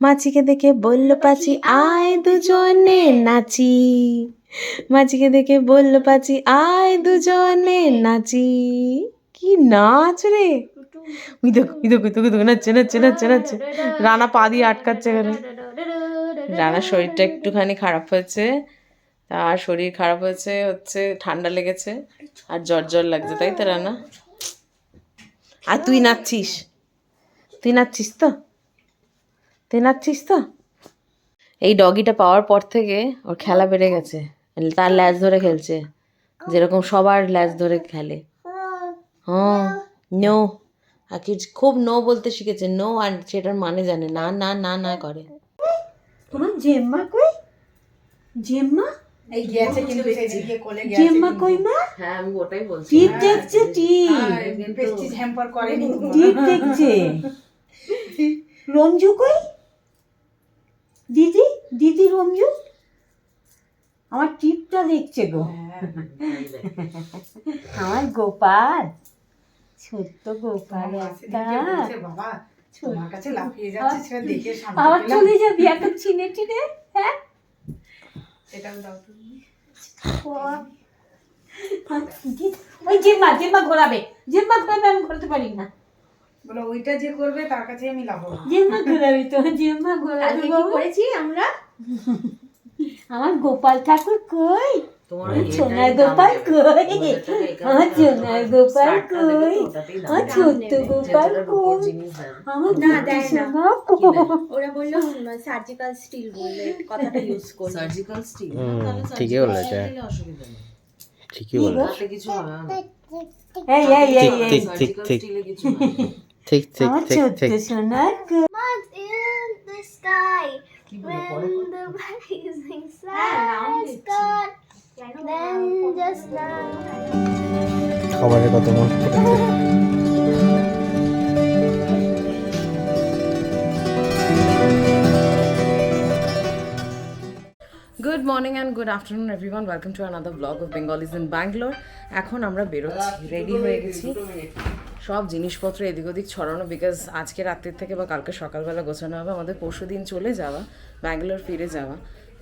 মাছিকে দেখে বলল পাচি আয় দুজনে নাচি। মাছিকে দেখে বলল পাচি আয় দুজনে নাচি। কি নাচ রে? ওই দেখো ওই দেখো দেখো, দেখো নাচছে নাচছে নাচছে নাচছে। রানা পা দিয়ে আটকাচ্ছে এখানে। রানার শরীরটা একটুখানি খারাপ হয়েছে। তার শরীর খারাপ হয়েছে হচ্ছে ঠান্ডা লেগেছে আর জ্বর জ্বর লাগছে তাই তো রানা? আর তুই নাচছিস? তুই নাচছিস তো? তুই নাচছিস তো? এই ডগিটা পাওয়ার পর থেকে ওর খেলা বেড়ে গেছে। তার ল্যাজ ধরে খেলছে। যেরকম সবার ল্যাজ ধরে খেলে। হ্যাঁ নো আর কি খুব নো বলতে শিখেছে। নো আর সেটার মানে জানে। না না না না করে। তোমার জেম্মা কই? জেম্মা এই গেছে কিন্তু সেদিকে কোলে গেছে জেম্মা কই মা হ্যাঁ আমি ওটাই বলছি। টিপ দেখছে টিপ। পেস্টিজ হ্যাম্পার করেনি। টিপ দেখছে। রঞ্জু কই? দিদি দিদি রঞ্জু আমার টিপটা দেখছে গো। আমার গোপাল ছোট্ট গোপাল একটা। আবার চলে যাবি এত চিনে চিনে হ্যাঁ? ওই জেম্মা জেম্মা ঘোরাবে জেম্মা ঘোরাবে আমি ঘোরাতে পারি না। বলো ওইটা যে করবে তার কাছে আমি লাভো জেম্মা ঘোরাবি তো জেম্মা ঘোরাবি বাবু। করেছি আমরা? আমার গোপাল ঠাকুর কই? সোনার গোপাল কই? আমার সোনার গোপাল কই? আমার ছোট্ট গোপাল কই? আমার না, দেয় না। ওরা বলল সার্জিক্যাল স্টিল বললে কথাটা ইউজ করবে সার্জিক্যাল স্টিল ঠিকই বলেছে। ঠিকই বলেছে। কিছু হবে না। এই এই এই এই। ঠিক ঠিক ঠিক স্টিলে কিছু হবে না। ঠিক ঠিক আমার ঠিক ছোট্ট ঠিক সোনার কই Months in the sky when the rising sun is gone then just now খাবারের কথা good morning and good afternoon everyone welcome to another blog of Bengalis in Bangalore এখন আমরা বেরোচ্ছি রেডি হয়ে গেছি। সব জিনিসপত্র এদিক ওদিক ছড়ানো বিকজ আজকে রাত্রির থেকে বা কালকে সকালবেলা গোছানো হবে, আমাদের পরশু দিন চলে যাওয়া ব্যাঙ্গালোর ফিরে যাওয়া।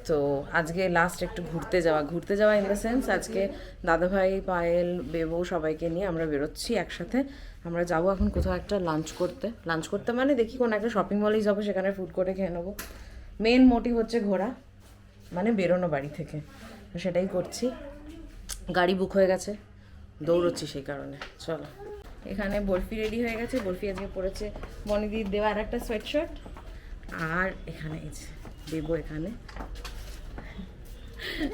তো আজকে লাস্ট একটু ঘুরতে যাওয়া ঘুরতে যাওয়া ইন দ্য সেন্স আজকে দাদাভাই, পায়েল, বেবু সবাইকে নিয়ে আমরা বেরোচ্ছি একসাথে। আমরা যাব এখন কোথাও একটা লাঞ্চ করতে। লাঞ্চ করতে মানে দেখি কোনো একটা শপিং মলেই যাব, সেখানে ফুড করে খেয়ে নেব। মেন মোটিভ হচ্ছে ঘোরা। মানে বেরোনো বাড়ি থেকে। সেটাই করছি। গাড়ি বুক হয়ে গেছে। দৌড়চ্ছি সেই কারণে। চলো। এখানে বরফি রেডি হয়ে গেছে। বরফি আজকে পড়েছে মনিদির দেওয়া আর একটা সোয়েট শার্ট আর এখানে দেবো এখানে।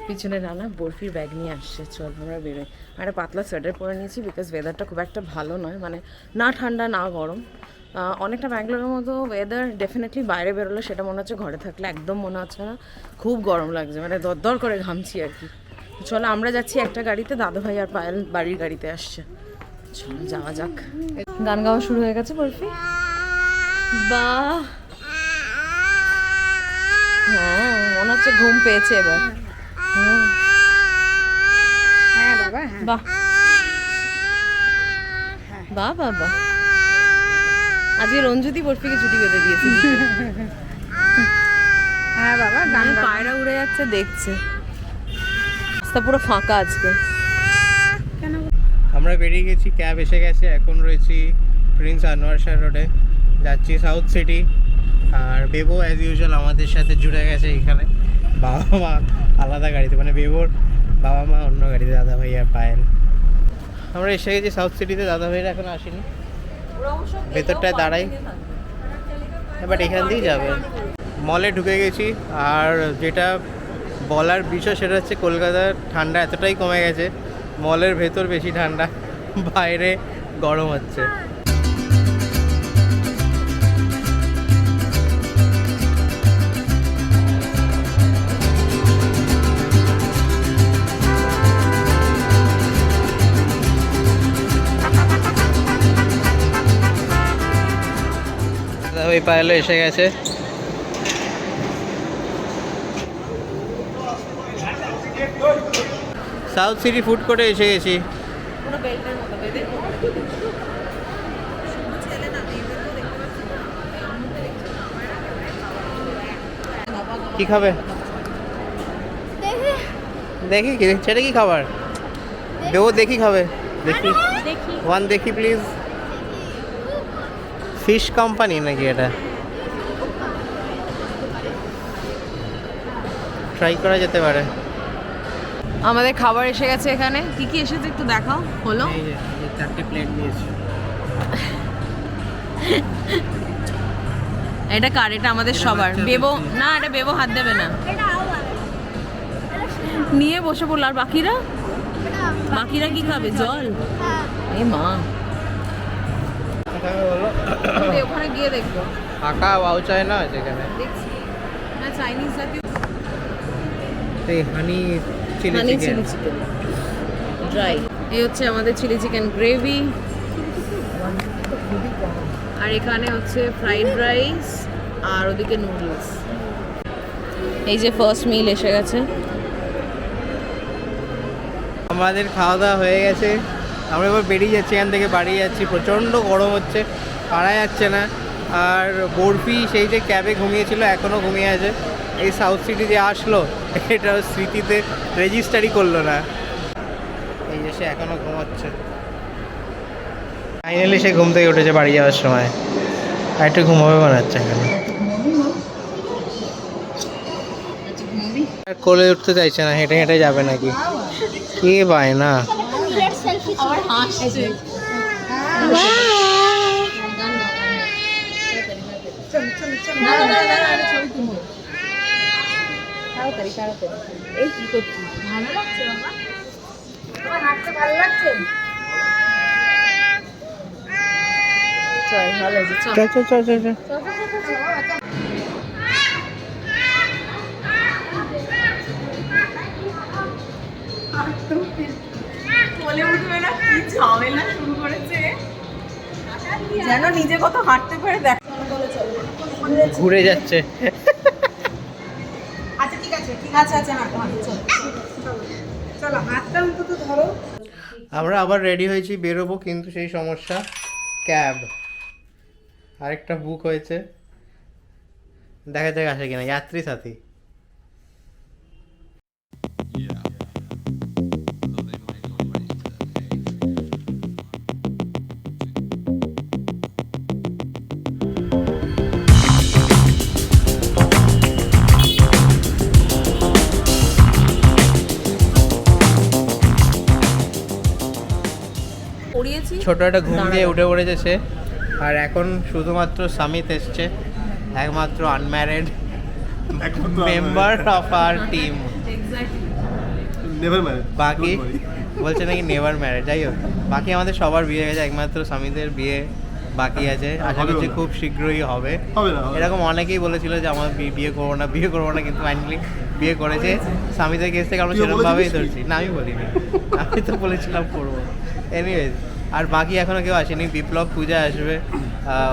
পিছনে রানা বরফির ব্যাগ নিয়ে আসছে। চল আমরা বেরোই। আর পাতলা সোয়েটার পরে নিয়েছি বিকজ ওয়েদারটা খুব একটা ভালো নয়। মানে না ঠান্ডা, না গরম। অনেকটা ব্যাঙ্গালোরের মতো ওয়েদার ডেফিনেটলি বাইরে বেরোলে সেটা মনে হচ্ছে ঘরে থাকলে একদম মনে হচ্ছে না। খুব গরম লাগছে মানে দরদর করে ঘামছি আর কি। চলো আমরা যাচ্ছি একটা গাড়িতে দাদু ভাই আর পায়েল বাড়ির গাড়িতে আসছে। চলো যাওয়া যাক। গান গাওয়া শুরু হয়ে গেছে বরফি? বাহ! হ্যাঁ মনে হচ্ছে ঘুম পেয়েছে এবার। হ্যাঁ বাবা হ্যাঁ। বাহ। বাহ বাহ বাহ। আজকে রঞ্জুতি বরফিকে ছুটি বেঁধে দিয়েছে। হ্যাঁ বাবা গান গান পায়রা উড়ে যাচ্ছে দেখছে। রাস্তা পুরো ফাঁকা আজকে। আমরা বেরিয়ে গেছি ক্যাব এসে গেছে এখন রয়েছি প্রিন্স আনোয়ার শাহ রোডে। যাচ্ছি সাউথ সিটি আর বেবো অ্যাজ ইউজুয়াল আমাদের সাথে জুড়ে গেছে এখানে। বাবা মা আলাদা গাড়িতে মানে বেবোর বাবা মা অন্য গাড়িতে দাদা ভাই আর পায়েল। আমরা এসে গেছি সাউথ সিটিতে দাদা ভাইরা এখন আসেনি। ভেতরটায় দাঁড়াই। বাট এখান দিয়েই যাবে। মলে ঢুকে গেছি, আর যেটা বলার বিষয় সেটা হচ্ছে কলকাতার ঠান্ডা এতটাই কমে গেছে। মলের ভেতর বেশি ঠান্ডা, বাইরে গরম হচ্ছে। ওই পায়েলো এসে গেছে। সাউথ সিটি ফুড কোর্টে এসে গেছি। কি খাবে? দেখি। কি সেটা কি খাবার? দেবো দেখি খাবে। দেখি। ওয়ান দেখি। প্লিজ ফিশ কোম্পানি নাকি এটা? ট্রাই করা যেতে পারে। আমাদের খাবার এসে গেছে এখানে। কি কি এসেছে একটু দেখাও হলো চারটে প্লেট দিয়েছি এটা কার? এটা আমাদের সবার। বেবো না এটা বেবো হাত দেবে না। নিয়ে বসে পড়ল। আর বাকিরা? বাকিরা কি খাবে? জল? হ্যাঁ। এই মা। ওখানে গিয়ে দেখব। ফাঁকা ওয়াও চায় না যেখানে দেখছি। না চাইনিজ জাতীয় এই honey chilli honey chilli chicken dry এই হচ্ছে আমাদের চিলি চিকেন গ্রেভি আর এখানে হচ্ছে ফ্রাইড রাইস আর ওদিকে নুডলস এই যে ফার্স্ট মিল এসে গেছে। আমাদের খাওয়া দাওয়া হয়ে গেছে। আমরা এবার বেরিয়ে যাচ্ছি, এখান থেকে বাড়ি যাচ্ছি। প্রচণ্ড গরম হচ্ছে পারা যাচ্ছে না। আর বরফি সেই যে ক্যাবে ঘুমিয়েছিল এখনও ঘুমিয়ে আছে। এই সাউথ সিটি যে আসলো, এটা স্মৃতিতে রেজিস্টারই করল না। এই যে সে এখনও ঘুমাচ্ছে। ফাইনালি সে ঘুম থেকে উঠেছে বাড়ি যাওয়ার সময়। আর একটু ঘুমাবে বানাচ্ছে এখানে। কোলে উঠতে চাইছে না, হেঁটে হেঁটে যাবে নাকি? কে পায় না? আবার হাসছে এই কি করছিস ভালো লাগছে বাবা তোমার হাঁটতে ভালো লাগছে চল। ভালো চল চল চল চল চল। ঝামেলা শুরু করেছে। যেন নিজে কত হাঁটতে পারে দেখ। ঘুরে যাচ্ছে। আচ্ছা ঠিক আছে ঠিক আছে আচ্ছা হাঁটো হাঁটো চলো। চলো হাতটা অন্তত ধরো। আমরা আবার রেডি হয়েছি বেরোবো কিন্তু সেই সমস্যা ক্যাব আরেকটা বুক হয়েছে। দেখা যাক আসে কিনা যাত্রী সাথী। ছোট একটা ঘুম দিয়ে উঠে পড়েছে সে। আর এখন শুধুমাত্র সামিত এসছে একমাত্র unmarried member of our team বাকি বলছে নাকি নেভার ম্যারেজ যাই হোক। বাকি আমাদের সবার বিয়ে হয়ে গেছে একমাত্র স্বামীদের বিয়ে বাকি আছে। আশা হবেও করছি খুব শীঘ্রই হবে। এরকম অনেকেই বলেছিল যে আমার বিয়ে করব না বিয়ে করব না কিন্তু ফাইনালি বিয়ে করেছে। স্বামীদের কেস থেকে আমরা সেরকমভাবেই ধরছি। না আমি বলিনি। আমি তো বলেছিলাম করব। এনিওয়েজ আর বাকি এখনও কেউ আসেনি। বিপ্লব পূজা আসবে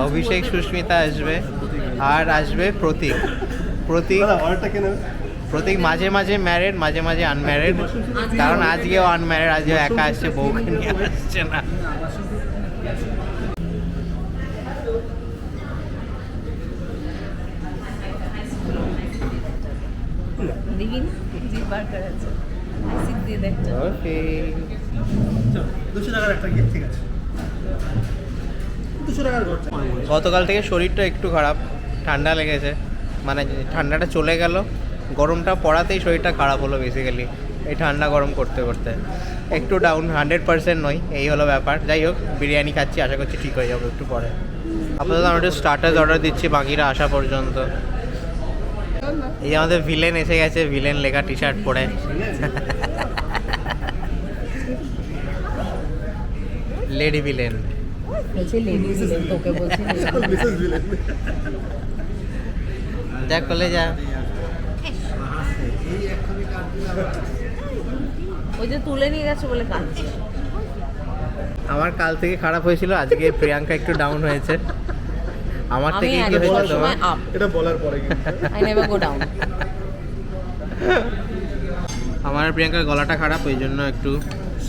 অভিষেক সুস্মিতা আসবে আর আসবে প্রতীক। প্রতীক প্রতীক মাঝে মাঝে ম্যারেড মাঝে মাঝে আনম্যারেড কারণ আজকেও আনম্যারেড আজকেও একা আসছে বউকে নিয়ে আসছে না দেখি জিভ বার করেছে সিট দিয়ে দেখছ ঠিক আছে গতকাল থেকে শরীরটা একটু খারাপ, ঠান্ডা লেগেছে। মানে ঠান্ডাটা চলে গেল, গরমটা পড়াতেই শরীরটা খারাপ হলো বেসিক্যালি এই ঠান্ডা গরম করতে করতে। একটু ডাউন হান্ড্রেড পার্সেন্ট নয় এই হলো ব্যাপার। যাই হোক, বিরিয়ানি খাচ্ছি, আশা করছি ঠিক হয়ে যাবে একটু পরে। আপাতত আমরা একটু স্টার্টার্স অর্ডার দিচ্ছি, বাকিরা আসা পর্যন্ত। এই আমাদের ভিলেন এসে গেছে ভিলেন লেখা টি শার্ট পরে। লেডি ভিলেন বলছি লেডি ছিলেন তোকে বলছি মিসেস ভিলেন যা করলে যা। ওই যে তুলে নিয়ে গেছে বলে কাঁদছে। আমার কাল থেকে খারাপ হয়েছিল আজকে প্রিয়াঙ্কা একটু ডাউন হয়েছে। আমার থেকে কি হয়েছে তোমার? এটা বলার পরে আই নেভার গো ডাউন আমার প্রিয়াঙ্কার গলাটা খারাপ ওই জন্য একটু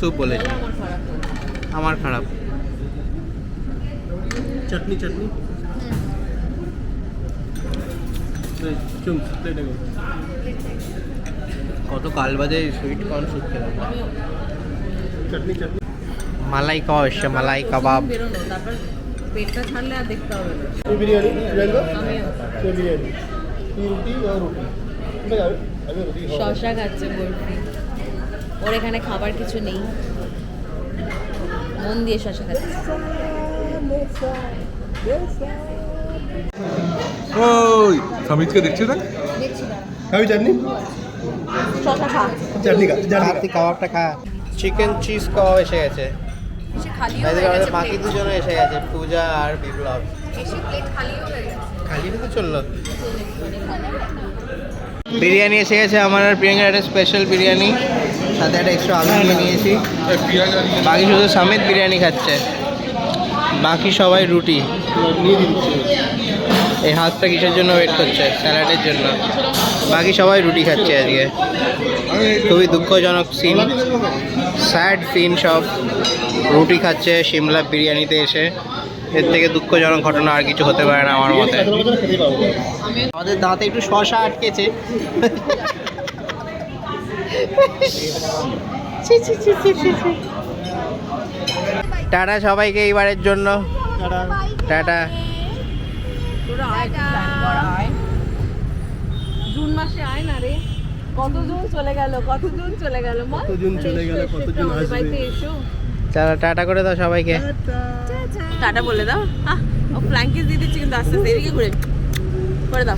স্যুপ বলে আমার খারাপ। চাটনি চাটনি? কত কাল বাজে সুইট কর্ন স্যুপ খেলাম। চাটনি চাটনি? মালাই খাওয়া এসছে মালাই কাবাব। পেটটা ছাড়লে আর দেখতে হবে বিরিয়ানি? বিরিয়ানি? রুটি? রুটি? শশা খাচ্ছে বলছি ওর এখানে খাবার কিছু নেই। মন দিয়ে শশা খাচ্ছে। ওই সমিতকে দেখছি না। খাবি চাটনি? শশা খা। চাটনি খা চাটনি কাবাবটা খা। চিকেন চিজ কাবাব এসে গেছে। বাকি দুজনে এসে গেছে পূজা আর বিপ্লব। এসে প্লেট খালিও গেছে। খালি তো চলল। বিরিয়ানি এসে গেছে আমার আর প্রিয়াঙ্কার একটা স্পেশাল বিরিয়ানি। সাথে একটা এক্সট্রা আলু দিয়ে নিয়েছি। বাকি শুধু সামিত বিরিয়ানি খাচ্ছে। বাকি সবাই রুটি। নিয়ে এই হাতটা কিসের জন্য ওয়েট করছে? স্যালাডের জন্য। বাকি সবাই রুটি খাচ্ছে আজকে। খুবই দুঃখজনক সিন স্যাড সিন সব। রুটি খাচ্ছে, সিমলা বিরিয়ানিতে এসে। এর থেকে দুঃখজনক ঘটনা আর কিছু হতে পারে না আমার মতে। আমাদের দাঁতে একটু শশা আটকেছে। টাটা সবাইকে এইবারের জন্য। টাটা। তোরা আয় প্ল্যান কর আয় জুন মাসে আয় না রে। কত জুন চলে গেল কত জুন চলে গেল মা? জুন চলে গেল, কত জুন আসবে। চলো টাটা করে দাও সবাইকে। টাটা। বলে দাও। আহ ও ফ্ল্যাঙ্কিস দিয়ে দিচ্ছি কিন্তু আস্তে আস্তে এদিকে ঘুরে। করে দাও।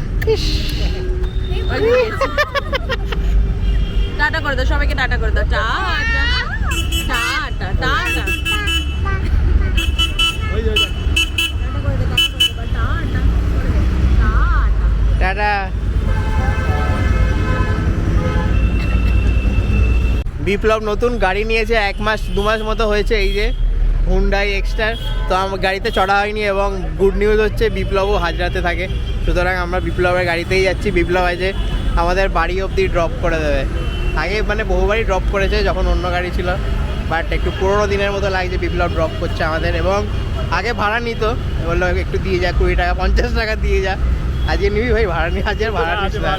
টাটা করে দাও সবাইকে টাটা করে দাও। টাটা বিপ্লব নতুন গাড়ি নিয়েছে এক মাস দু মাস মতো হয়েছে এই যে হুন্ডাই এক্সটার তো আমার গাড়িতে চড়া হয়নি এবং গুড নিউজ হচ্ছে বিপ্লবও হাজরাতে থাকে। সুতরাং আমরা বিপ্লবের গাড়িতেই যাচ্ছি। বিপ্লব আছে আমাদের বাড়ি অবধি ড্রপ করে দেবে। আগে মানে বহুবারই ড্রপ করেছে যখন অন্য গাড়ি ছিল বাট একটু পুরোনো দিনের মতো লাগছে বিপ্লব ড্রপ করছে আমাদের এবং আগে ভাড়া নিত বলল একটু দিয়ে যা কুড়ি টাকা পঞ্চাশ টাকা দিয়ে যা। আজকে নিবি ভাই ভাড়া নিয়ে আজকে ভাড়া নিস না।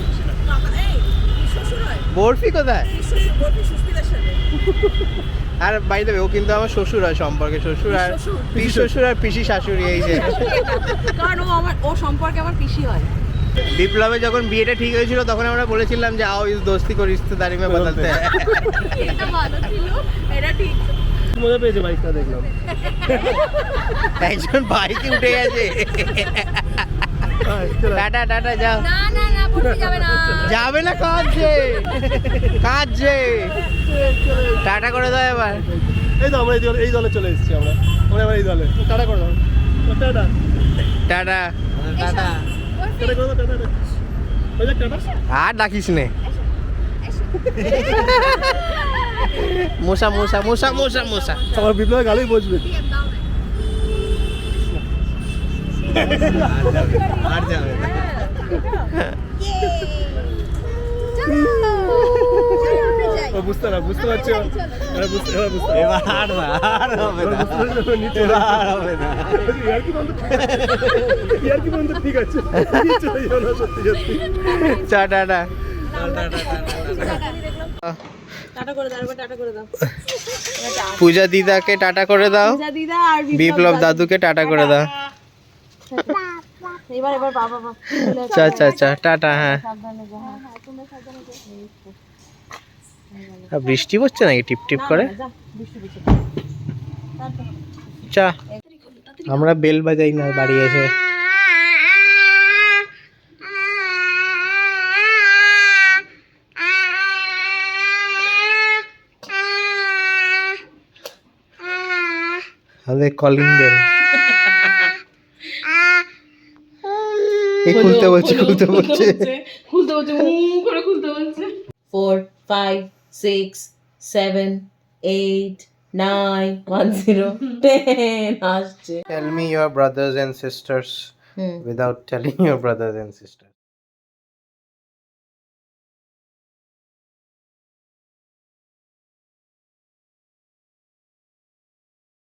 বরফি কোথায়? আর বাড়িতে ও কিন্তু আমার শ্বশুর হয় সম্পর্কে শ্বশুর আর পিসি শ্বশুর আর পিসি শাশুড়ি এই যে। কারণ ও আমার ও সম্পর্কে আমার পিসি হয়। বিপ্লবে যখন বিয়েটা ঠিক হয়েছিল তখন আমরা বলেছিলাম যে আও ইস দোস্তি করি রিশতেদারি মে বদলতে। এটা ভালো ছিল এটা ঠিক মজা পেয়েছে বাইকটা দেখলাম। একজন বাইকে উঠে গেছে। টাটা টাটা যাও। না না না যাবে না। যাবে না কাঁদছে। কাঁদছে। টাটা করে দাও এবার। এই তো আমরা এই দলে এই দলে চলে এসেছি আমরা। আমরা এবার এই দলে। টাটা করে দাও। টাটা। টাটা। টাটা আর ডাকিস নে। মশা মশা মশা মশা মশা আমার বিপ্লবের গালেই বসবে। আর যাবে। ও বুঝতে না বুঝতে পারছ এরা বুঝতে এরা বুঝতে এবার আর না আর হবে না। আর হবে না। ইয়ার কি বন্ধু? ইয়ার কি বন্ধু? ঠিক আছে। চলে যাও না সত্যি সত্যি। চা টাটা টাটা করে দাও একবার টাটা করে পূজা দিদাকে টাটা করে দাও। যা দিদা আর বিপ্লব দাদুকে টাটা করে দাও। এবার এবার বাবা বাবা। চা চা চা। টাটা হ্যাঁ। বৃষ্টি পড়ছে নাকি? টিপ টিপ করে? চা। আমরা বেল বাজাই না বাড়ি এসে। আমাদের কলিং বেল। এই খুলতে বলছে খুলতে বলছে। খুলতে বলছে করে খুলতে বলছে। Four five Six seven eight nine one zero ten আসছে Tell me your brothers and sisters hmm without telling your brothers and sisters.